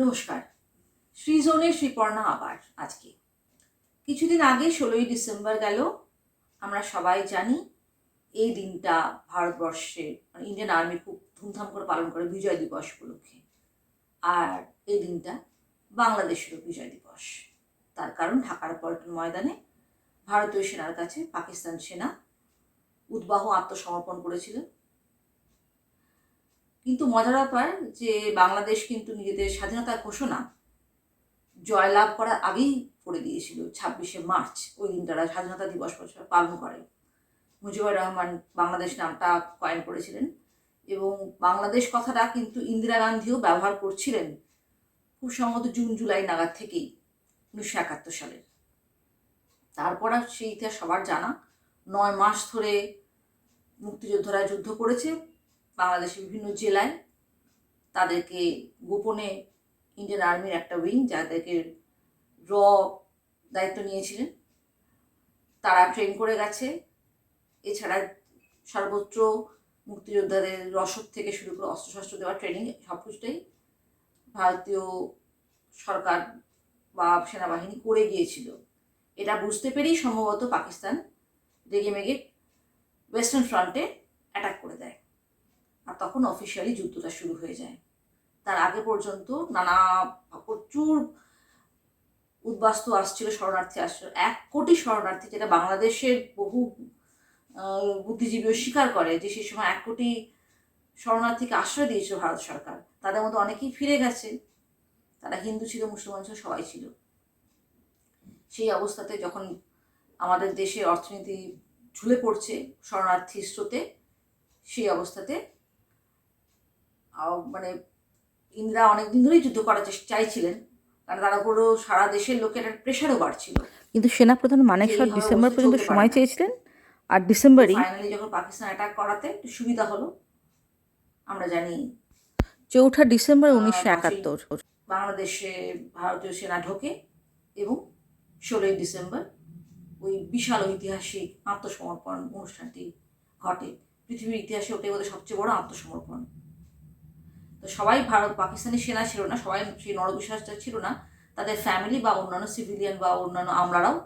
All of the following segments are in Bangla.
নমস্কার। শ্রীজোনে শ্রীপর্ণা আবার আজকে। কিছুদিন আগে ষোলোই ডিসেম্বর গেল। আমরা সবাই জানি এই দিনটা ভারতবর্ষে মানে ইন্ডিয়ান আর্মি খুব ধুমধাম করে পালন করে বিজয় দিবস উপলক্ষে। আর এই দিনটা বাংলাদেশেরও বিজয় দিবস। তার কারণ ঢাকার পল্টন ময়দানে ভারতীয় সেনার কাছে পাকিস্তান সেনা উদ্বাহ আত্মসমর্পণ করেছিল। কিন্তু মজার ব্যাপার যে বাংলাদেশ কিন্তু নিজেদের স্বাধীনতার ঘোষণা জয়লাভ করার আগেই করে দিয়েছিল ছাব্বিশে মার্চ, ওই দিনটারা স্বাধীনতা দিবস বছর পালন করে। মুজিবুর রহমান বাংলাদেশ নামটা কয়েন করেছিলেন এবং বাংলাদেশ কথাটা কিন্তু ইন্দিরা গান্ধীও ব্যবহার করছিলেন খুব সম্ভবত জুন, জুলাই নাগাদ থেকেই, উনিশশো একাত্তর সালের তারপর আর সেই ইতিহাস সবার জানা। নয় মাস ধরে মুক্তিযোদ্ধারা যুদ্ধ করেছে বাংলাদেশের বিভিন্ন জেলায় তাদেরকে গোপনে ইন্ডিয়ান আর্মির একটা উইং যাদেরকে র দায়িত্ব নিয়েছিলেন। তারা ট্রেন করে গেছে। এছাড়া সর্বত্র মুক্তিযোদ্ধাদের রসদ থেকে শুরু করে অস্ত্রশস্ত্র দেওয়া ট্রেনিং সব কিছুটাই ভারতীয় সরকার বা সেনাবাহিনী করে গিয়েছিল। এটা বুঝতে পেরেই সম্ভবত পাকিস্তান রেগে মেগে ওয়েস্টার্ন ফ্রন্টে অ্যাটাক করে দেয়। আর তখন অফিসিয়ালি যুদ্ধটা শুরু হয়ে যায়। তার আগে পর্যন্ত নানা প্রচুর উদ্বাস্তু আসছিল, শরণার্থী আসছিল। এক কোটি শরণার্থী যেটা বাংলাদেশের বহু বুদ্ধিজীবীও স্বীকার করে যে সেই সময় এক কোটি শরণার্থীকে আশ্রয় দিয়েছিল ভারত সরকার। তাদের মধ্যে অনেকেই ফিরে গেছে। তারা হিন্দু ছিল, মুসলমান ছিল, সবাই ছিল। সেই অবস্থাতে যখন আমাদের দেশের অর্থনীতি ঝুলে পড়ছে শরণার্থী স্রোতে, সেই অবস্থাতে মানে ইন্দিরা অনেকদিন ধরেই যুদ্ধ করার চেষ্টা চাইছিলেন কারণ তার উপরও সারা দেশের লোকের একটা প্রেশারও বাড়ছিল। কিন্তু সেনাপ্রধান মানেকশর ডিসেম্বর পর্যন্ত সময় চেয়েছিলেন আর ডিসেম্বরই ফাইনালি যখন পাকিস্তান অ্যাটাক করাতে একটু সুবিধা হলো আমরা জানি চৌঠা ডিসেম্বর উনিশশো একাত্তর। বাংলাদেশে ভারতীয় সেনা ঢোকে এবং ষোলোই ডিসেম্বর ওই বিশাল ঐতিহাসিক আত্মসমর্পণ অনুষ্ঠানটি ঘটে। পৃথিবীর ইতিহাসে ওটাই ওদের সবচেয়ে বড় আত্মসমর্পণ। তো সবাই ভারত, পাকিস্তানি সেনা ছিল না, সবাই সেই নরবিশ্বাসটা ছিল না। তাদের ফ্যামিলি বা অন্যান্য সিভিলিয়ান বা অন্যান্য আমলারাও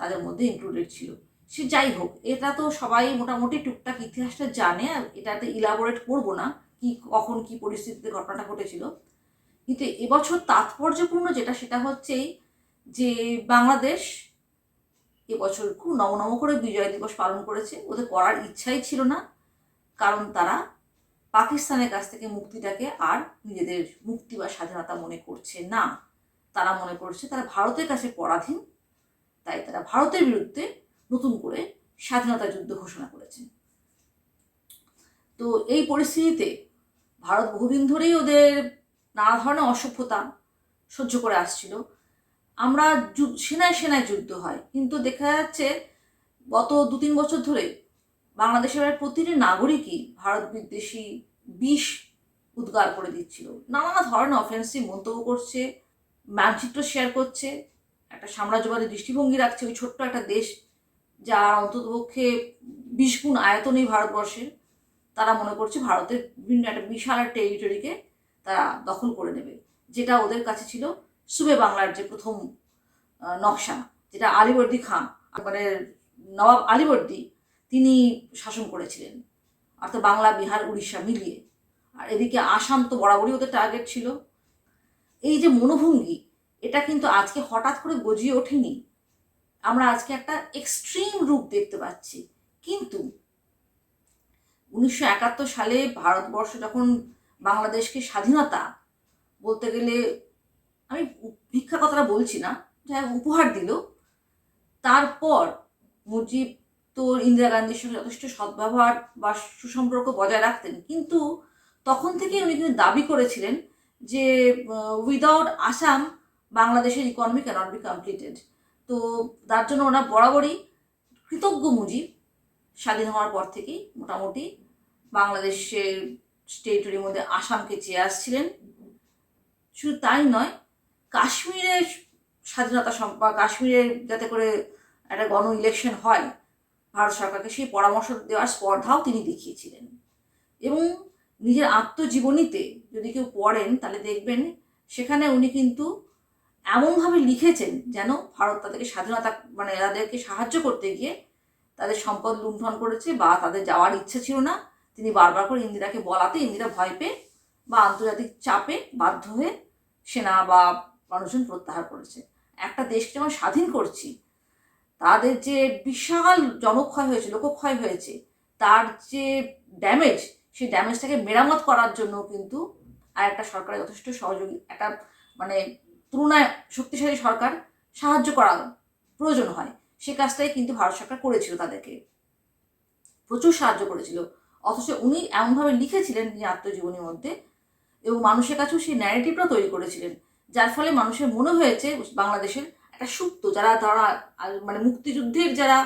তাদের মধ্যে ইনক্লুডেড ছিল। সে যাই হোক, এটা তো সবাই মোটামুটি টুকটাক ইতিহাসটা জানে, আর এটাতে ইলাবোরেট করব না, কি, কখন কি পরিস্থিতিতে ঘটনাটা ঘটেছিল। কিন্তু এবছর তাৎপর্যপূর্ণ যেটা, সেটা হচ্ছেই যে বাংলাদেশ এবছর খুব নমনম করে বিজয় দিবস পালন করেছে। ওদের করার ইচ্ছাই ছিল না, কারণ তারা পাকিস্তানের কাছ থেকে মুক্তিটাকে আর নিজেদের মুক্তি বা স্বাধীনতা মনে করছে না। তারা মনে করছে তারা ভারতের কাছে পরাধীন, তাই তারা ভারতের বিরুদ্ধে নতুন করে স্বাধীনতা যুদ্ধ ঘোষণা করেছে। তো এই পরিস্থিতিতে ভারত বহুদিন ধরেই ওদের নানা ধরনের অসভ্যতা সহ্য করে আসছিল। আমরা সেনায় সেনায় যুদ্ধ হয়, কিন্তু দেখা যাচ্ছে গত দু তিন বছর ধরে বাংলাদেশের প্রতিটি নাগরিকই ভারত বিদ্বেষী বিষ উদ্গার করে দিচ্ছিল। নানা ধরনের অফেন্সিভ মন্তব্য করছে, মানচিত্র শেয়ার করছে, একটা সাম্রাজ্যবাদী দৃষ্টিভঙ্গি রাখছে ওই ছোট্ট একটা দেশ যার অন্ততপক্ষে বিশ গুণ আয়তনেই ভারতবর্ষের। তারা মনে করছে ভারতের বিভিন্ন একটা বিশাল টেরিটরিকে তারা দখল করে নেবে, যেটা ওদের কাছে ছিল সুবে বাংলার যে প্রথম নকশা, যেটা আলিবর্দি খাঁ মানে নবাব আলিবর্দি তিনি শাসন করেছিলেন। অর্থাৎ বাংলা, বিহার, উড়িষ্যা মিলিয়ে। আর এদিকে আসাম তো বরাবরই ওদের টার্গেট ছিল। এই যে মনোভঙ্গি, এটা কিন্তু আজকে হঠাৎ করে গজিয়ে ওঠেনি। আমরা আজকে একটা এক্সট্রিম রূপ দেখতে পাচ্ছি। কিন্তু উনিশশো একাত্তর সালে ভারতবর্ষ যখন বাংলাদেশকে স্বাধীনতা বলতে গেলে আমি ভিক্ষা কথাটা বলছি না, যাই উপহার দিল। তারপর মুজিব তো ইন্দিরা গান্ধীর সঙ্গে যথেষ্ট সদ্ব্যবহার বা সুসম্পর্ক বজায় রাখতেন। কিন্তু তখন থেকে উনি কিন্তু দাবি করেছিলেন যে উইদাউট আসাম বাংলাদেশের ইকোনমি ক্যানট বি কমপ্লিটেড তো তার জন্য ওনার বরাবরই কৃতজ্ঞ মুজিব স্বাধীন হওয়ার পর থেকেই মোটামুটি বাংলাদেশের টেরিটরির মধ্যে আসামকে চেয়ে আসছিলেন। শুধু তাই নয়, কাশ্মীরের স্বাধীনতা সম্পা কাশ্মীরের যাতে করে একটা গণ ইলেকশন হয় ভারত সরকারকে সেই পরামর্শ দেওয়ার স্পর্ধাও তিনি দেখিয়েছিলেন। এবং নিজের আত্মজীবনীতে যদি কেউ পড়েন, তাহলে দেখবেন সেখানে উনি কিন্তু এমনভাবে লিখেছেন যেন ভারত তাদেরকে স্বাধীনতা মানে তাদেরকে সাহায্য করতে গিয়ে তাদের সম্পদ লুণ্ঠন করেছে বা তাদের যাওয়ার ইচ্ছে ছিল না। তিনি বারবার করে ইন্দিরাকে বলাতে ইন্দিরা ভয় পেয়ে বা আন্তর্জাতিক চাপে বাধ্য হয়ে সেনা বা মানুষজন প্রত্যাহার করেছে। একটা দেশকে যখন স্বাধীন করছি তাদের যে বিশাল জনক্ষয় হয়েছে, লোকক্ষয় হয়েছে, তার যে ড্যামেজ সেই ড্যামেজটাকে মেরামত করার জন্য কিন্তু আর একটা সরকারের যথেষ্ট সহযোগী, একটা মানে তুলনায় শক্তিশালী সরকার সাহায্য করা প্রয়োজন হয়। সে কাজটাই কিন্তু ভারত সরকার করেছিল তাদেরকে। প্রচুর সাহায্য করেছিল। অথচ উনি এমনভাবে লিখেছিলেন নিজের আত্মজীবনীর মধ্যে এবং মানুষের কাছেও সেই ন্যারেটিভটাও তৈরি করেছিলেন, যার ফলে মানুষের মনে হয়েছে বাংলাদেশের একটা সুপ্ত, যারা তারা মানে মুক্তিযুদ্ধের যারা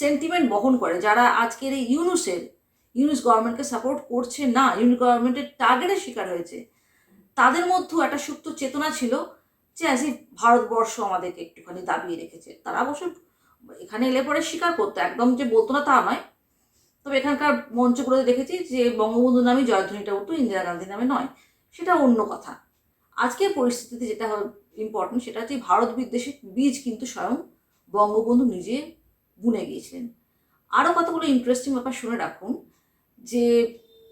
সেন্টিমেন্ট বহন করে, যারা আজকের এই ইউনুসের, ইউনুস গভর্নমেন্টকে সাপোর্ট করছে না ইউনিট গভর্নমেন্টের টার্গেটের শিকার হয়েছে, তাদের মধ্যেও একটা সুপ্ত চেতনা ছিল যে অ্যাজ ভারতবর্ষ আমাদেরকে একটুখানি দাবিয়ে রেখেছে। তারা অবশ্য এখানে এলে পরে স্বীকার করতো, একদম যে বলতো না তা নয়। তবে এখানকার মঞ্চগুলোতে দেখেছি যে বঙ্গবন্ধু নামে জয়ধ্বনিটা উঠতো, ইন্দিরা গান্ধী নামে নয়, সেটা অন্য কথা। আজকের পরিস্থিতিতে যেটা ইম্পর্টেন্ট সেটা হচ্ছে ভারত বিদ্বেষের বীজ কিন্তু স্বয়ং বঙ্গবন্ধু নিজে বুনে গিয়েছিলেন। আরও কতগুলো ইন্টারেস্টিং ব্যাপার শুনে রাখুন যে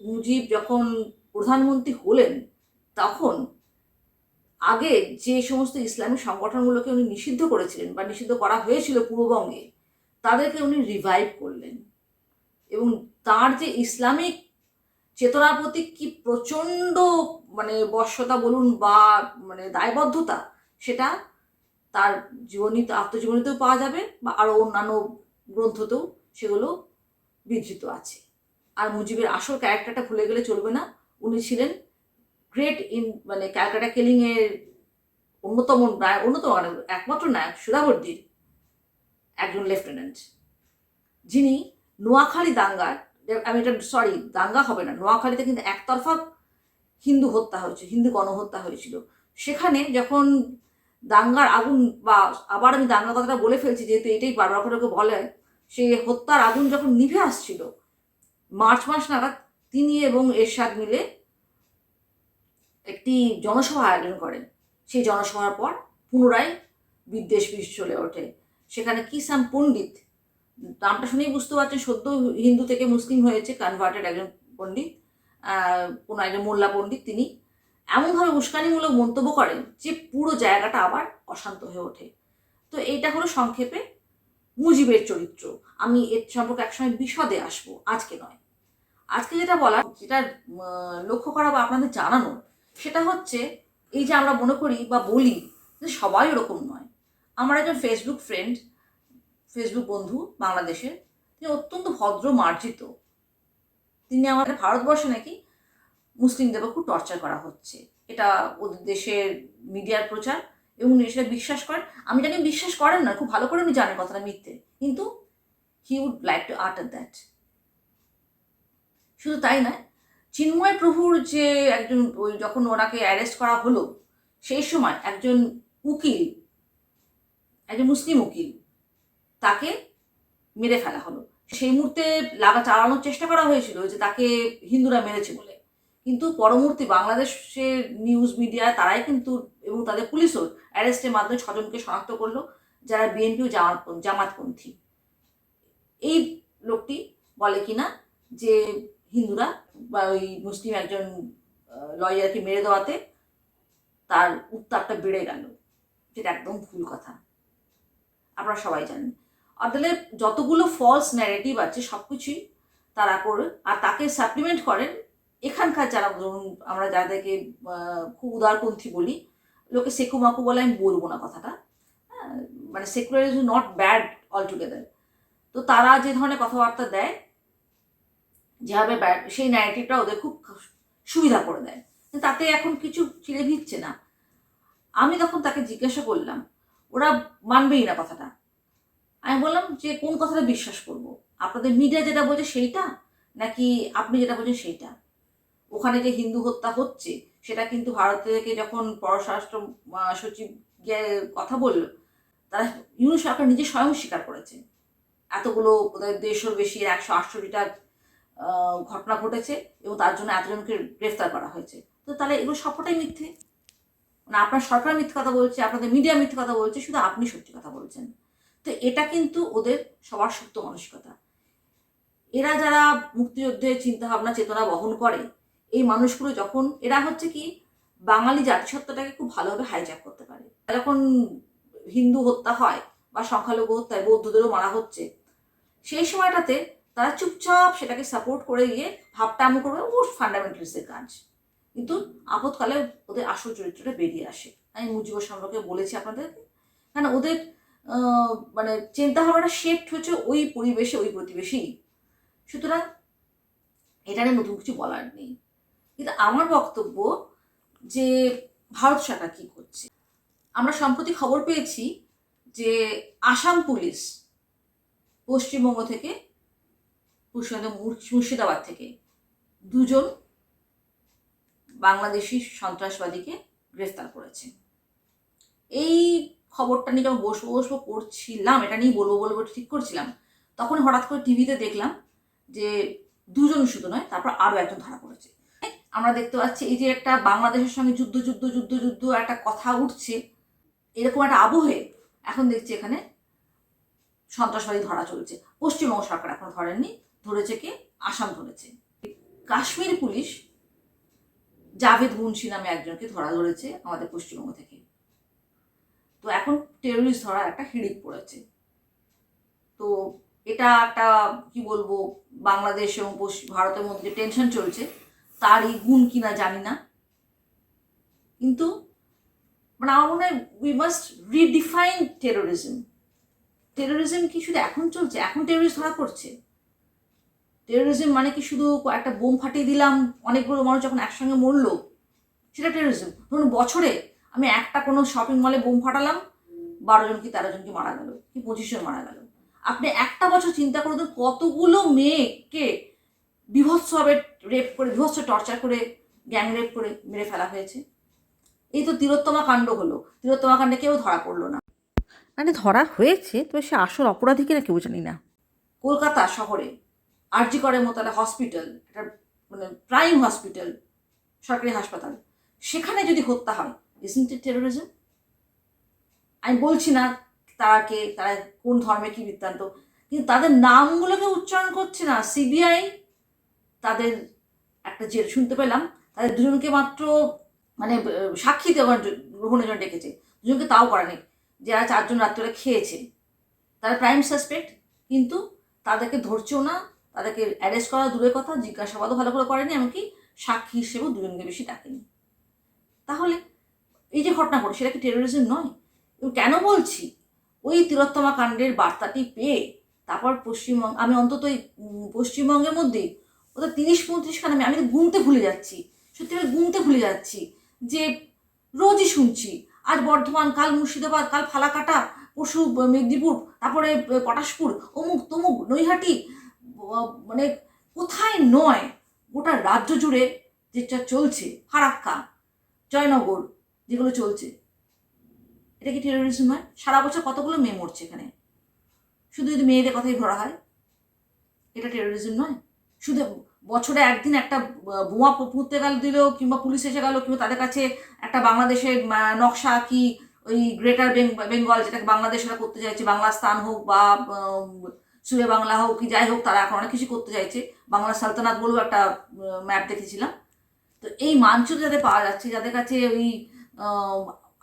মুজিব যখন প্রধানমন্ত্রী হলেন, তখন আগে যে সমস্ত ইসলামিক সংগঠনগুলোকে উনি নিষিদ্ধ করেছিলেন বা নিষিদ্ধ করা হয়েছিল পূর্ববঙ্গে, তাদেরকে উনি রিভাইভ করলেন। এবং তার যে ইসলামিক চেতনার প্রতি কি প্রচণ্ড মানে বর্ষতা বলুন বা মানে দায়বদ্ধতা সেটা তার জীবনীতে, আত্মজীবনীতেও পাওয়া যাবে বা আরও অন্যান্য গ্রন্থতেও সেগুলো বিধৃত আছে। আর মুজিবের আসল ক্যারেক্টারটা ভুলে গেলে চলবে না। উনি ছিলেন গ্রেট ইন মানে ক্যালকাটা কেলিংয়ের অন্যতম নায়ক, অন্যতম মানে একমাত্র নায়ক সুধাবর্দির একজন লেফটেন্যান্ট যিনি নোয়াখালী দাঙ্গার, আমি এটা সরি দাঙ্গা হবে না, নোয়াখালীতে কিন্তু একতরফা হিন্দু হত্যা হয়েছে, হিন্দু গণহত্যা হয়েছিল। সেখানে যখন দাঙ্গার আগুন বা আবার আমি দাঙ্গা কথাটা বলে ফেলছি, যেহেতু এটাই বারবার করে ওকে বলে সেই হত্যার আগুন যখন নিভে আসছিল, মার্চ মাস নাগাদ তিনি এবং এরশাদ মিলে একটি জনসভা আয়োজন করেন। সেই জনসভার পর পুনরায় বিদ্বেষ বিষ চলে ওঠে। সেখানে কিসাম পণ্ডিত, নামটা শুনেই বুঝতে পারছেন, সদ্য হিন্দু থেকে মুসলিম হয়েছে কনভার্টেড একজন পণ্ডিত কোনো একজন মোল্লা পণ্ডিত তিনি এমনভাবে উস্কানিমূলক মন্তব্য করেন যে পুরো জায়গাটা আবার অশান্ত হয়ে ওঠে। তো এইটা হলো সংক্ষেপে মুজিবের চরিত্র। আমি এর সম্পর্কে একসময় বিশদে আসব, আজকে নয়। আজকে যেটা বলা যেটা লক্ষ্য করা বা আপনাদের জানানো, সেটা হচ্ছে এই যে আমরা মনে করি বা বলি যে সবাই ওরকম নয়। আমার একজন ফেসবুক ফ্রেন্ড ফেসবুক বন্ধু বাংলাদেশের, তিনি অত্যন্ত ভদ্র, মার্জিত। তিনি আমাদের ভারতবর্ষে নাকি মুসলিমদেরকে খুব টর্চার করা হচ্ছে। এটা ওদের দেশের মিডিয়ার প্রচার এবং উনি সেটা বিশ্বাস করেন। আমি জানি বিশ্বাস করেন না, খুব ভালো করে উনি জানেন কথাটা মিথ্যে। কিন্তু he would like to utter that শুধু তাই নয়, চিন্ময় প্রভুর যে একজন ওই যখন ওনাকে অ্যারেস্ট করা হলো, সেই সময় একজন উকিল, একজন মুসলিম উকিল, তাকে মেরে ফেলা হলো। সেই মুহূর্তে লাগা চালানোর চেষ্টা করা হয়েছিল যে তাকে হিন্দুরা মেরেছে বলে। কিন্তু পরবর্তী বাংলাদেশের নিউজ মিডিয়া তারাই কিন্তু এবং তাদের পুলিশও অ্যারেস্টের মাধ্যমে ছজনকে শনাক্ত করল, যারা বিএনপি ও জামাত জামাতপন্থী। এই লোকটি বলে কিনা যে হিন্দুরা বা ওই মুসলিম একজন লয়ারকে মেরে দেওয়াতে তার উত্তাপটা বেড়ে গেল, যেটা একদম ভুল কথা। আপনারা সবাই জানেন। অর্থাৎ যতগুলো ফলস ন্যারেটিভ আছে সব কিছুই তারা করে, আর তাকে সাপ্লিমেন্ট করেন এখানকার যারা ধরুন আমরা যাদেরকে খুব উদারপন্থী বলি লোকে সেকু মাকু বলে আমি বলব না কথাটা। হ্যাঁ, মানে secular is not bad all together তো তারা যে ধরনের কথাবার্তা দেয় যেভাবে ব্যাড সেই ন্যারেটিভটা ওদের খুব সুবিধা করে দেয়। তাতে এখন কিছু ছিঁড়ে ভিচ্ছে না। আমি তখন তাকে জিজ্ঞাসা করলাম ওরা মানবেই না কথাটা। আমি বললাম যে কোন কথাটা বিশ্বাস করব? আপনাদের মিডিয়া যেটা বলছে সেইটা? নাকি আপনি যেটা বলছেন সেইটা? ওখানে যে হিন্দু হত্যা হচ্ছে, সেটা কিন্তু ভারত থেকে যখন পররাষ্ট্র সচিব গিয়ে কথা বলল, তারা ইউনিট সরকার নিজে স্বয়ং স্বীকার করেছে। এতগুলো দেড়শোর বেশি, একশো আটষট্টিটা ঘটনা ঘটেছে এবং তার জন্য এতজনকে গ্রেফতার করা হয়েছে। তো তাহলে এগুলো সবটাই মিথ্যে। মানে আপনার সরকার মিথ্যে কথা বলছে, আপনাদের মিডিয়া মিথ্যে কথা বলছে, শুধু আপনি সত্যি কথা বলছেন। তো এটা কিন্তু ওদের সবার সত্য মানসিকতা। এরা যারা মুক্তিযুদ্ধের চিন্তাভাবনা, চেতনা বহন করে এই মানুষগুলো যখন, এরা হচ্ছে কি, বাঙালি জাতিসত্ত্বটাকে খুব ভালোভাবে হাইজ্যাক করতে পারে। যখন হিন্দু হত্যা হয় বা সংখ্যালঘু হত্যায় বৌদ্ধদেরও মারা হচ্ছে, সেই সময়টাতে তারা চুপচাপ সেটাকে সাপোর্ট করে গিয়ে ভাবটা আমি করবে, ও ফান্ডামেন্টালিস্টের কাজ। কিন্তু আপদকালে ওদের আসল চরিত্রটা বেরিয়ে আসে। আমি মুজিবুর সম্পর্কে বলেছি আপনাদেরকে। কারণ ওদের মানে চিন্তাভাবনাটা শেফট হচ্ছে ওই পরিবেশে, ওই প্রতিবেশী। সুতরাং এটা নিয়ে নতুন কিছু বলার নেই। কিন্তু আমার বক্তব্য যে ভারত সরকার কী করছে। আমরা সম্প্রতি খবর পেয়েছি যে আসাম পুলিশ পশ্চিমবঙ্গ থেকে, মুর্শিদাবাদ থেকে দুজন বাংলাদেশি সন্ত্রাসবাদীকে গ্রেফতার করেছে। এই খবরটা নিয়ে যখন বসবো বসবো করছিলাম, এটা নিয়ে বলব বলব ঠিক করছিলাম। তখন হঠাৎ করে টিভিতে দেখলাম যে দুজন শুধু নয়, তারপর আরও একজন ধরা পড়েছে। আমরা দেখতে পাচ্ছি এই যে একটা বাংলাদেশের সঙ্গে যুদ্ধ যুদ্ধ যুদ্ধ যুদ্ধ একটা কথা উঠছে, এরকম একটা আবহে এখন দেখছি এখানে সন্ত্রাসবাদী ধরা চলছে। পশ্চিমবঙ্গ সরকার এখন ধরেননি, ধরেছে কি? আসাম ধরেছে। কাশ্মীর পুলিশ জাভেদ মুন্সি নামে একজনকে ধরা ধরেছে আমাদের পশ্চিমবঙ্গ থেকে। তো এখন টেরোরিস্ট ধরার একটা হিড়িক পড়েছে। তো এটা একটা, কি বলব, বাংলাদেশ এবং ভারতের মধ্যে টেনশন চলছে তারই গুণ কিনা জানি না। কিন্তু মানে আমার মনে হয় we must redefine terrorism terrorism কি শুধু এখন চলছে? এখন টেরোরিস্ট ধরা পড়ছে। টেরোরিজম মানে কি শুধু একটা বোম ফাটিয়ে দিলাম, অনেকগুলো মানুষ যখন একসঙ্গে মরলো? সেটা টেরোরিজম ধরুন বছরে আমি একটা কোনো শপিং মলে বোম ফাটালাম, বারো জন কি তেরো জন কি মারা গেল, কি পঁচিশ জন মারা গেল। আপনি একটা বছর চিন্তা করে কতগুলো মেয়েকে বিভৎসভাবে রেপ করে বিভৎস টর্চার করে গ্যাং রেপ করে মেরে ফেলা হয়েছে। এই তো তিলোত্তমা কাণ্ড হলো। তিলোত্তমা কাণ্ডে কেউ ধরা পড়ল না। মানে ধরা হয়েছে তবে সে আসল অপরাধী কিনা কেউ জানি না। কলকাতা শহরে আরজি করের মতো একটা হসপিটাল একটা মানে প্রাইম হসপিটাল সরকারি হাসপাতাল। সেখানে যদি হত্যা হয় ইসেন্ট টেরোরিজম আমি বলছি না তারা কে তারা কোন ধর্মে কি বৃত্তান্ত কিন্তু তাদের নামগুলোকে উচ্চারণ করছে না। সিবিআই তাদের একটা যে শুনতে পেলাম। তাদের দুজনকে মাত্র মানে সাক্ষী দেওয়ার গ্রহণের জন্য ডেকেছে। দুজনকে তাও করেনি যারা চারজন রাত্রে খেয়েছে। তারা প্রাইম সাসপেক্ট কিন্তু তাদেরকে ধরছেও না, তাদেরকে অ্যারেস্ট করা দূরের কথা, জিজ্ঞাসাবাদও ভালো করে করেনি, এমনকি সাক্ষী হিসেবেও দুজনকে বেশি ডাকেনি। তাহলে এই যে ঘটনা ঘটে, সেটা কি টেরোরিজম নয়? কেন বলছি? ওই তিলোত্তমা কাণ্ডের বার্তাটি পেয়ে, তারপর পশ্চিমবঙ্গ, আমি অন্তত পশ্চিমবঙ্গের মধ্যে ওদের তিরিশ পঁয়ত্রিশ খান, আমি আমি তো গুনতে ভুলে যাচ্ছি। সত্যি আমি গুনতে ভুলে যাচ্ছি যে রোজই শুনছি। আজ বর্ধমান, কাল মুর্শিদাবাদ, কাল ফালাকাটা পশু মেদিনীপুর, তারপরে পটাশপুর, অমুক তমুক, নৈহাটি মানে কোথায় নয়, গোটা রাজ্য জুড়ে যেটা চলছে, ফারাক্কা, জয়নগর, যেগুলো চলছে। এটা কি টেরোরিজম নয়? সারা বছর কতগুলো মেয়ে মরছে এখানে? শুধু যদি মেয়েদের কথাই ধরা হয়, এটা টেরোরিজম নয়? শুধু বছরে একদিন একটা বোমা পুঁততে গেল দিল, কিংবা পুলিশ এসে গেল, কিংবা তাদের কাছে একটা বাংলাদেশের নকশা কি, ওই গ্রেটার বেঙ্গল যেটাকে বাংলাদেশরা করতে চাইছে, বাংলা স্থান হোক বা সুরে বাংলা হোক কি যাই হোক, তারা এখন অনেক কিছু করতে চাইছে। বাংলা সালতানাত বলেও একটা ম্যাপ দেখেছিলাম। তো এই মানচিত্র যাদের পাওয়া যাচ্ছে, যাদের কাছে ওই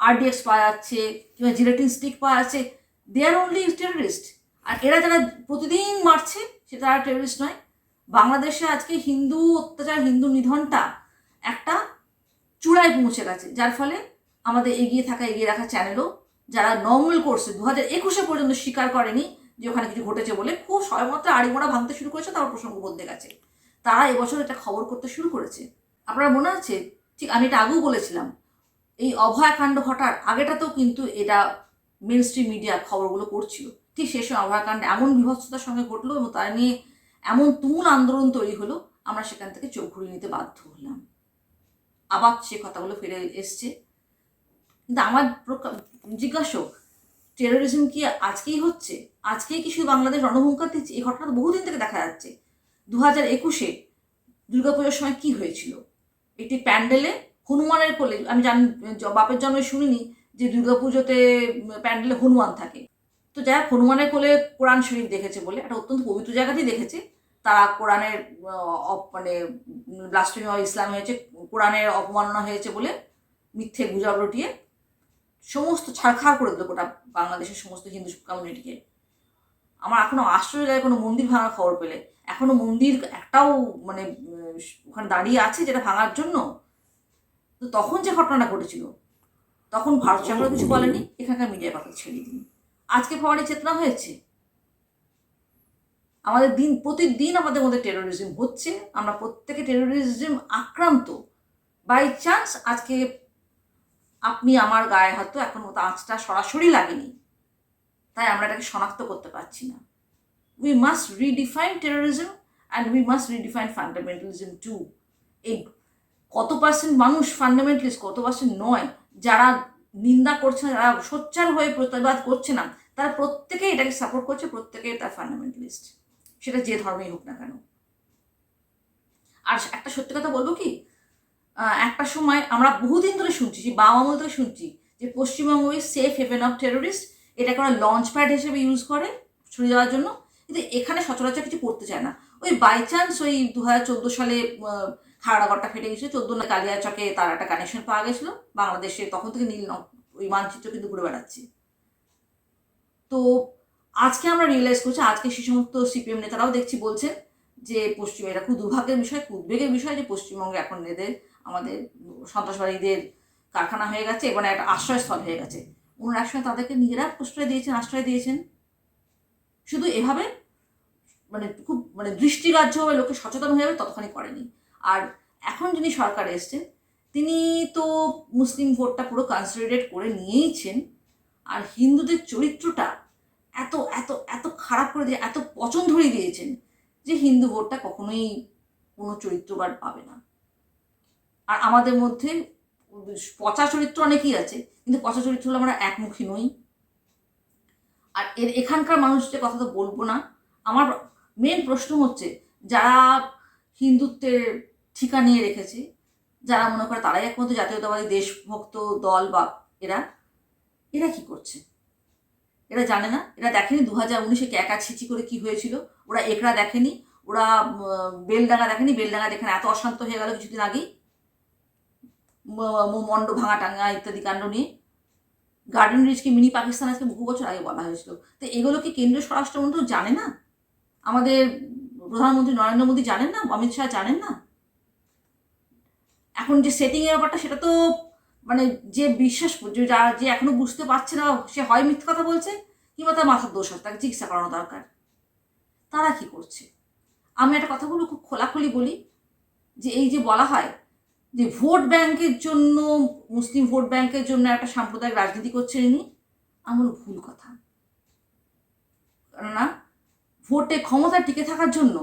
আরডিএক্স পাওয়া যাচ্ছে, কিংবা জিলেটিন স্টিক পাওয়া যাচ্ছে দে আর অনলি টেররিস্ট আর এরা যারা প্রতিদিন মারছে, সেটা আর টেররিস্ট নয়। বাংলাদেশে আজকে হিন্দু অত্যাচার, হিন্দু নিধনটা একটা চূড়ায় পৌঁছে গেছে, যার ফলে আমাদের এগিয়ে থাকা, এগিয়ে রাখা চ্যানেলও যারা নর্মাল করছে দু হাজার একুশে পর্যন্ত স্বীকার করেনি যে ওখানে কিছু ঘটেছে বলে খুব সবেমাত্র আড়িমোড়া ভাঙতে শুরু করেছে, তারপর প্রসঙ্গ বদলে গেছে। তারা এবছর এটা খবর করতে শুরু করেছে। আপনার মনে আছে? ঠিক আমি এটা আগেও বলেছিলাম, এই অভয়াকাণ্ড ঘটার আগেটাতেও কিন্তু এটা মেন স্ট্রিম মিডিয়া খবরগুলো করছিল। ঠিক সেই সময় অভয়াকাণ্ড এমন বিভৎসতার সঙ্গে ঘটলো এবং তার নিয়ে এমন তুমুল আন্দোলন তৈরি হলো, আমরা সেখান থেকে চোখ ঘুরিয়ে নিতে বাধ্য হলাম। আবার সে কথাগুলো ফিরে এসছে। কিন্তু আমার প্রকা- জিজ্ঞাসা টেরোরিজম কি আজকেই হচ্ছে? আজকেই কি শুধু বাংলাদেশ রণহুঙ্কার দিচ্ছে? এই ঘটনা তো বহুদিন থেকে দেখা যাচ্ছে। দু হাজার একুশে দুর্গাপুজোর সময় কি হয়েছিল? একটি প্যান্ডেলে হনুমানের কোলে, আমি জান বাপের জন্মে শুনিনি যে দুর্গাপুজোতে প্যান্ডেলে হনুমান থাকে। তো যাই হোক, হনুমানের কোলে কোরআন শরীফ দেখেছে বলে, একটা অত্যন্ত পবিত্র জায়গাতেই দেখেছে। তারা কোরআনের মানে ব্লাস্টমি ইসলাম হয়েছে, কোরআনের অপমাননা হয়েছে বলে মিথ্যে গুজব রটিয়ে সমস্ত ছাড়খাড় করে দিল গোটা বাংলাদেশের সমস্ত হিন্দু কমিউনিটিকে আমার এখনও আশ্চর্য লাগে কোনো মন্দির ভাঙার খবর পেলে। এখনও মন্দির একটাও মানে ওখানে দাঁড়িয়ে আছে যেটা ভাঙার জন্য? তো তখন যে ঘটনাটা ঘটেছিল, তখন ভারত সরকার কিছু বলেনি, এখানকার মিডিয়ার কথা ছেড়ে দিন আজকে পাওয়ারে চেতনা হয়েছে? আমাদের দিন, প্রতিদিন আমাদের মধ্যে টেরোরিজম হচ্ছে। আমরা প্রত্যেকে টেরোরিজম আক্রান্ত। বাই চান্স আজকে আপনি আমার গায়ে হয়তো এখন মতো আঁচটা সরাসরি লাগেনি। তাই আমরা এটাকে শনাক্ত করতে পারছি না। We must redefine terrorism and we must redefine fundamentalism too এই কত পার্সেন্ট মানুষ ফান্ডামেন্টালিস্ট কত পার্সেন্ট নয়, যারা নিন্দা করছে না, যারা সোচ্চার হয়ে প্রতিবাদ করছে না, তারা প্রত্যেকেই এটাকে সাপোর্ট করছে, প্রত্যেকেই তার ফান্ডামেন্টালিস্ট সেটা যে ধর্মেই হোক না কেন। আর একটা সত্যি কথা বলব কি? একটা সময় আমরা বহুদিন ধরে শুনছি যে বাবা থেকে শুনছি যে Paschimbanga is safe haven of terrorist এটাকে ওরা লঞ্চ প্যাড হিসেবে ইউজ করে ছুড়ে যাওয়ার জন্য। কিন্তু এখানে সচরাচর কিছু করতে চায় না। ওই বাই চান্স ওই দু হাজার চোদ্দ সালে আহ, খাগড়াগড়টা ফেটে গেছিল চোদ্দ না কালিয়াচকে তার একটা কানেকশন পাওয়া গেছিল বাংলাদেশে তখন থেকে নীল ওই মানচিত্র কিন্তু ঘুরে বেড়াচ্ছে। তো আজকে আমরা রিয়েলাইজ করছি, আজকে সে সমস্ত সিপিএম নেতারাও দেখছি বলছেন যে পশ্চিম এটা খুব দুর্ভাগ্যের বিষয়, খুব উদ্বেগের বিষয় যে পশ্চিমবঙ্গে এখন এদের, আমাদের সন্ত্রাসবাদীদের কারখানা হয়ে গেছে এবং একটা আশ্রয়স্থল হয়ে গেছে। ওনারা একসময় তাদেরকে নিজেরা প্রশ্রয় দিয়েছেন, আশ্রয় দিয়েছেন। শুধু এভাবে? মানে খুব মানে দৃষ্টিরাজ্য হয়ে, লোকে সচেতন হয়ে যাবে ততখানি করেনি। আর এখন যিনি সরকার এসছেন, তিনি তো মুসলিম ভোটটা পুরো কনসিডারেট করে নিয়েইছেন। আর হিন্দুদের চরিত্রটা এত এত এত খারাপ করে দিয়ে, এত পচন ধরিয়ে দিয়েছেন যে হিন্দু ভোটটা কখনোই কোনো চরিত্রবার পাবে না। আর আমাদের মধ্যে পচা চরিত্র অনেকই আছে, কিন্তু পচা চরিত্র হলে আমরা একমুখী নই। আর এর, এখানকার মানুষদের কথা তো বলব না। আমার মেন প্রশ্ন হচ্ছে, যারা হিন্দুত্বের ঠিকা নিয়ে রেখেছে, যারা মনে করে তারাই একমাত্র জাতীয়তাবাদী দেশভক্ত দল বা এরা এরা কি করছে? এরা জানে না, এরা দেখেনি দু হাজার উনিশে ক্যাকা ছিচি করে কি হয়েছিল। ওরা একরা দেখেনি, ওরা বেলডাঙ্গা দেখেনি, বেলডাঙ্গা দেখেন এত অশান্ত হয়ে গেল কিছুদিন আগেই। ম- ম- মণ্ড ভাঙা টাঙ্গা ইত্যাদি কাণ্ড নিয়ে। গার্ডেন রিজকে মিনি পাকিস্তান আজকে বহু বছর আগে বলা হয়েছিল। তো এগুলো কি কেন্দ্রীয় স্বরাষ্ট্রমন্ত্রী জানে না? আমাদের প্রধানমন্ত্রী নরেন্দ্র মোদী জানেন না? অমিত শাহ জানেন না? এখন যে সেটিংয়ের ব্যাপারটা, সেটা তো মানে যে বিশ্বাস যে যা এখনও বুঝতে পারছে না সে হয় মিথ্যে কথা বলছে, কিংবা তার মাথার দোষ আছে তাকে চিকিৎসা করানো দরকার। তারা কি করছে? আমি একটা কথা বলব, খুব খোলাখুলি বলি, যে এই যে বলা হয় যে ভোট ব্যাংকের জন্য, মুসলিম ভোট ব্যাংকের জন্য একটা সাম্প্রদায়িক রাজনীতি করছেন ইনি আমার ভুল কথা। কেননা ভোটে ক্ষমতা টিকে থাকার জন্য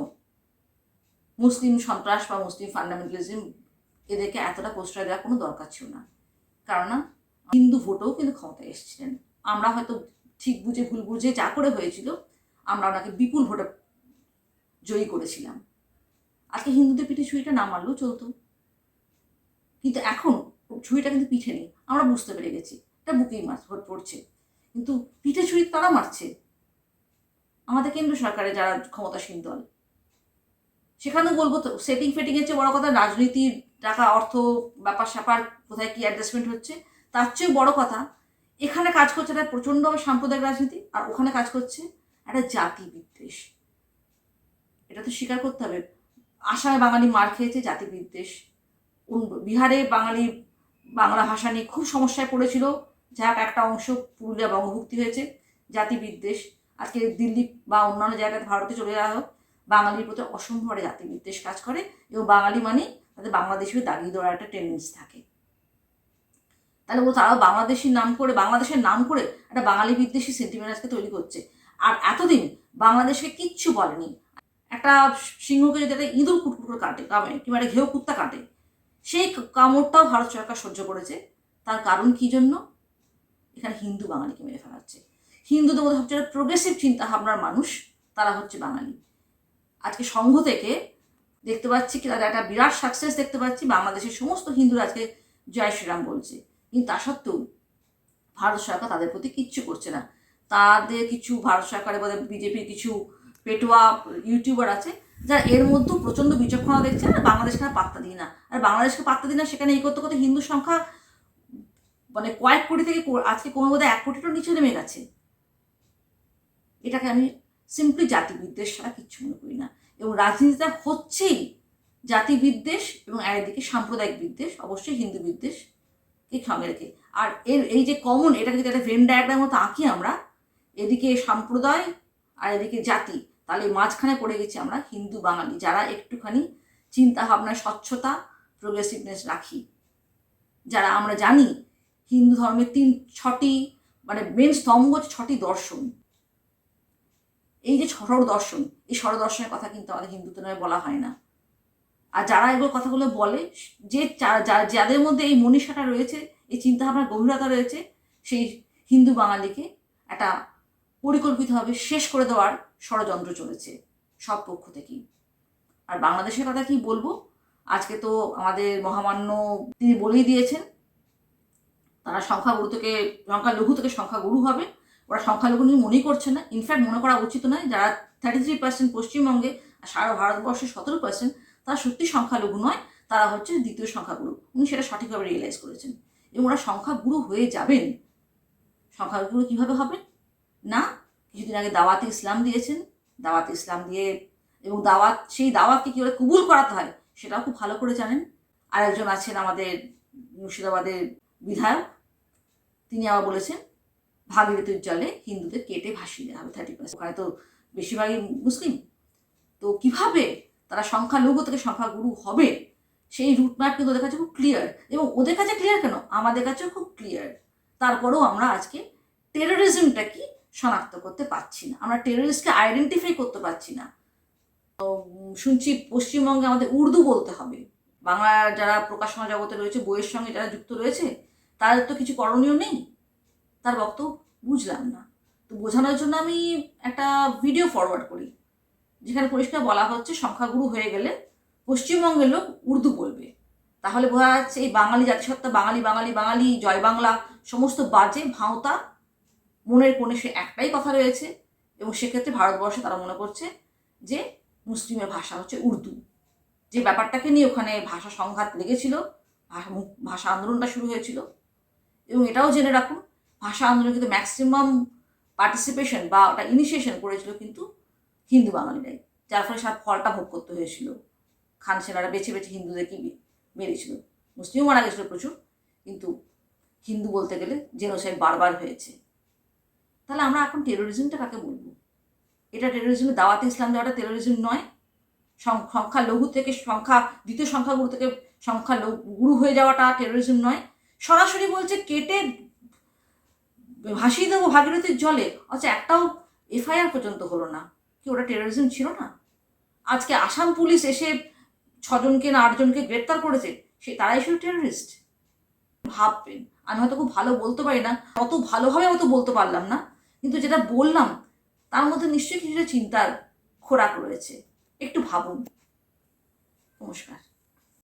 মুসলিম সন্ত্রাস বা মুসলিম ফান্ডামেন্টালিজম এদেরকে এতটা প্রশ্রয় দেওয়ার কোনো দরকার ছিল না। কেননা হিন্দু ভোটেও কিন্তু ক্ষমতায় এসেছিলেন। আমরা হয়তো ঠিক বুঝে ভুল বুঝে যা করে হয়েছিল, আমরা ওনাকে বিপুল ভোটে জয়ী করেছিলাম। আজকে হিন্দুদের পিঠে ছুরিটা না মারলেও চলতো। কিন্তু এখন ছুরিটা কিন্তু পিঠে নেই, আমরা বুঝতে পেরে গেছি। এটা বুকেই মার পড়ছে। কিন্তু পিঠে ছুরি তারা মারছে। আমাদের কেন্দ্র সরকারে যারা ক্ষমতাসীন দল সেখানেও বলব তো সেটিং ফেটিং এর চেয়ে বড় কথা রাজনীতির টাকা, অর্থ ব্যাপার স্যাপার কোথায় কি অ্যাডজাস্টমেন্ট হচ্ছে, তার চেয়েও বড় কথা, এখানে কাজ করছে একটা প্রচণ্ডভাবে সাম্প্রদায়িক রাজনীতি আর ওখানে কাজ করছে একটা জাতি বিদ্বেষ। এটা তো স্বীকার করতে হবে। আসামে বাঙালি মার খেয়েছে জাতি বিদ্বেষ। বিহারে বাঙালি, বাংলা ভাষা নিয়ে খুব সমস্যায় পড়েছিল। যা হোক, একটা অংশ পুরুলিয়া বঙ্গভুক্তি হয়েছে, জাতি বিদ্বেষ। আজকে দিল্লি বা অন্যান্য জায়গায় ভারতে চলে যাওয়া হোক, বাঙালির প্রতি অসম্ভব জাতি বিদ্বেষ কাজ করে এবং বাঙালি মানে তাদের বাংলাদেশে দাগিয়ে দেওয়ার একটা টেন্ডেন্সি থাকে। তাহলে ও তারাও বাংলাদেশের নাম করে, বাংলাদেশের নাম করে একটা বাঙালি বিদ্বেষী সেন্টিমেন্ট আজকে তৈরি করছে। আর এতদিন বাংলাদেশকে কিচ্ছু বলেনি। একটা সিংহকে যদি একটা ইঁদুর কুটকুট করে কাটে কামে কিংবা একটা ঘেউ কুত্তা কাটে, সেই কামড়টাও ভারত সরকার সহ্য করেছে। তার কারণ কি জন্য? এখানে হিন্দু বাঙালিকে মেরে ফেলা হচ্ছে হিন্দুদের মধ্যে সবচেয়ে প্রোগ্রেসিভ চিন্তা ভাবনার মানুষ তারা হচ্ছে বাঙালি। আজকে সংঘ থেকে দেখতে পাচ্ছি কি, তাদের একটা বিরাট সাকসেস দেখতে পাচ্ছি। বাংলাদেশের সমস্ত হিন্দুরা আজকে জয় শ্রীরাম বলছে। কিন্তু তা সত্ত্বেও ভারত সরকার তাদের প্রতি কিচ্ছু করছে না। তাদের কিছু ভারত সরকারের বলে বিজেপির কিছু পেটোয়া ইউটিউবার আছে যারা এর মধ্যেও প্রচণ্ড বিচক্ষণতা দেখছে আর বাংলাদেশকে পাত্তা দিই না। আর বাংলাদেশকে পাত্তা দিই না সেখানে এই করতে করতে হিন্দু সংখ্যা মানে কয়েক কোটি থেকে আজকে কমে বোধহয় এক কোটিরও নিচে নেমে গেছে। এটাকে আমি সিম্পলি জাতি বিদ্বেষ ছাড়া কিচ্ছু মনে করি না। এবং রাজনীতিটা হচ্ছেই জাতি বিদ্বেষ এবং একদিকে সাম্প্রদায়িক বিদ্বেষ, অবশ্যই হিন্দু বিদ্বেষ এই সঙ্গে রেখে। আর এর, এই যে কমন এটাকে যদি একটা ভেন ডায়াগ্রাম মতো আঁকি আমরা, এদিকে সম্প্রদায় আর এদিকে জাতি, তাহলে মাঝখানে পড়ে গেছি আমরা হিন্দু বাঙালি, যারা একটুখানি চিন্তা ভাবনায় স্বচ্ছতা প্রোগ্রেসিভনেস রাখি। যারা আমরা জানি হিন্দু ধর্মের তিন, ছটি মানে মেন স্তম্ভ ছটি দর্শন। এই যে ষড় দর্শন এই ষড় দর্শনের কথা কিন্তু আমাদের হিন্দুত্ব নয় বলা হয় না। আর যারা এগুলো কথাগুলো বলে, যে যাদের মধ্যে এই মনীষাটা রয়েছে, এই চিন্তাভাবনার গভীরতা রয়েছে, সেই হিন্দু বাঙালিকে একটা পরিকল্পিতভাবে শেষ করে দেওয়ার ষড়যন্ত্র চলেছে সব পক্ষ থেকেই। আর বাংলাদেশের কথা কি বলব? আজকে তো আমাদের মহামান্য তিনি বলেই দিয়েছেন, তারা সংখ্যাগুরু থেকে, সংখ্যালঘু থেকে সংখ্যাগুরু হবে। ওরা সংখ্যালঘু নিয়ে মনেই করছে না। ইনফ্যাক্ট মনে করা উচিত নয়, যারা থার্টি থ্রি পার্সেন্ট পশ্চিমবঙ্গে, আর সারা ভারতবর্ষে সতেরো পার্সেন্ট তারা সত্যি সংখ্যালঘু নয়, তারা হচ্ছে দ্বিতীয় সংখ্যাগুরু। উনি সেটা সঠিকভাবে রিয়েলাইজ করেছেন। এবং ওরা সংখ্যাগুরু হয়ে যাবেন। সংখ্যাগুরু কীভাবে হবেন না, কিছুদিন আগে দাওয়াতে ইসলাম দিয়েছেন। দাওয়াতে ইসলাম দিয়ে এবং দাওয়াত, সেই দাওয়াতকে কীভাবে কবুল করাতে হয়, সেটাও খুব ভালো করে জানেন। আর একজন আছেন আমাদের মুর্শিদাবাদের বিধায়ক। তিনি আবার বলেছেন, ভাগীরথীর জলে হিন্দুদের কেটে ভাসিয়ে দেওয়া হবে থার্টি পার্সেন্ট ওখানে তো বেশিরভাগই মুসলিম। তো কীভাবে তারা সংখ্যালঘু থেকে সংখ্যাগুরু হবে সেই রুট ম্যাপ কিন্তু ওদের কাছে খুব ক্লিয়ার এবং ওদের কাছে ক্লিয়ার কেন? আমাদের কাছেও খুব ক্লিয়ার তারপরেও আমরা আজকে টেরোরিজমটা কি শনাক্ত করতে পারছি না। আমরা টেরোরিস্টকে আইডেন্টিফাই করতে পারছি না। তো, শুনছি পশ্চিমবঙ্গে আমাদের উর্দু বলতে হবে। বাংলা যারা প্রকাশনা জগতে রয়েছে বইয়ের সঙ্গে যারা যুক্ত রয়েছে তাদের তো কিছু করণীয় নেই। তার বক্তব্য বুঝলাম না। তো বোঝানোর জন্য আমি একটা ভিডিও ফরওয়ার্ড করি। যেখানে পরিষ্কার বলা হচ্ছে সংখ্যাগুরু হয়ে গেলে পশ্চিমবঙ্গের লোক উর্দু বলবে। তাহলে বোঝা যাচ্ছে এই বাঙালি জাতিসত্তা, বাঙালি বাঙালি বাঙালি, জয় বাংলা, সমস্ত বাজে ভাঁওতা মনের কোণে সে একটাই কথা রয়েছে এবং সেক্ষেত্রে ভারতবর্ষে তারা মনে করছে যে মুসলিমের ভাষা হচ্ছে উর্দু। যে ব্যাপারটাকে নিয়ে ওখানে ভাষা সংঘাত লেগেছিল, ভাষা আন্দোলনটা শুরু হয়েছিল। এবং এটাও জেনে রাখুন, ভাষা আন্দোলন কিন্তু ম্যাক্সিমাম পার্টিসিপেশন বা ওটা ইনিশিয়েশন করেছিল কিন্তু হিন্দু বাঙালিরাই যার ফলে সার ফলটা ভোগ করতে হয়েছিল। খান সেনারা বেছে বেছে হিন্দুদেরকে মেরেছিল। মুসলিমও মারা গেছিল প্রচুর, কিন্তু হিন্দু বলতে গেলে জেনোসাইড বারবার হয়েছে। তাহলে আমরা এখন টেরোরিজমটা কাকে বলব? এটা টেরোরিজমের দাওয়াতে ইসলাম দেওয়াটা টেরোরিজম নয়। সংখ্যা লঘু থেকে সংখ্যা, দ্বিতীয় সংখ্যাগুরু থেকে সংখ্যা গুরু হয়ে যাওয়াটা টেরোরিজম নয়। সরাসরি বলছে কেটে ভাসিয়ে দেবো ভাগীরথীর জলে। অথচ একটাও এফআইআর পর্যন্ত হলো না। কি ওটা টেরোরিজম ছিল না? আজকে আসাম পুলিশ এসে ছজনকে না আটজনকে গ্রেপ্তার করেছে, সে তারাই শুধু টেরোরিস্ট ভাববেন, আমি হয়তো খুব ভালো বলতে পারি না, অত ভালোভাবে অত বলতে পারলাম না, কিন্তু যেটা বললাম, তার মধ্যে নিশ্চয়ই কিছুটা চিন্তার খোরাক রয়েছে। একটু ভাবুন। নমস্কার।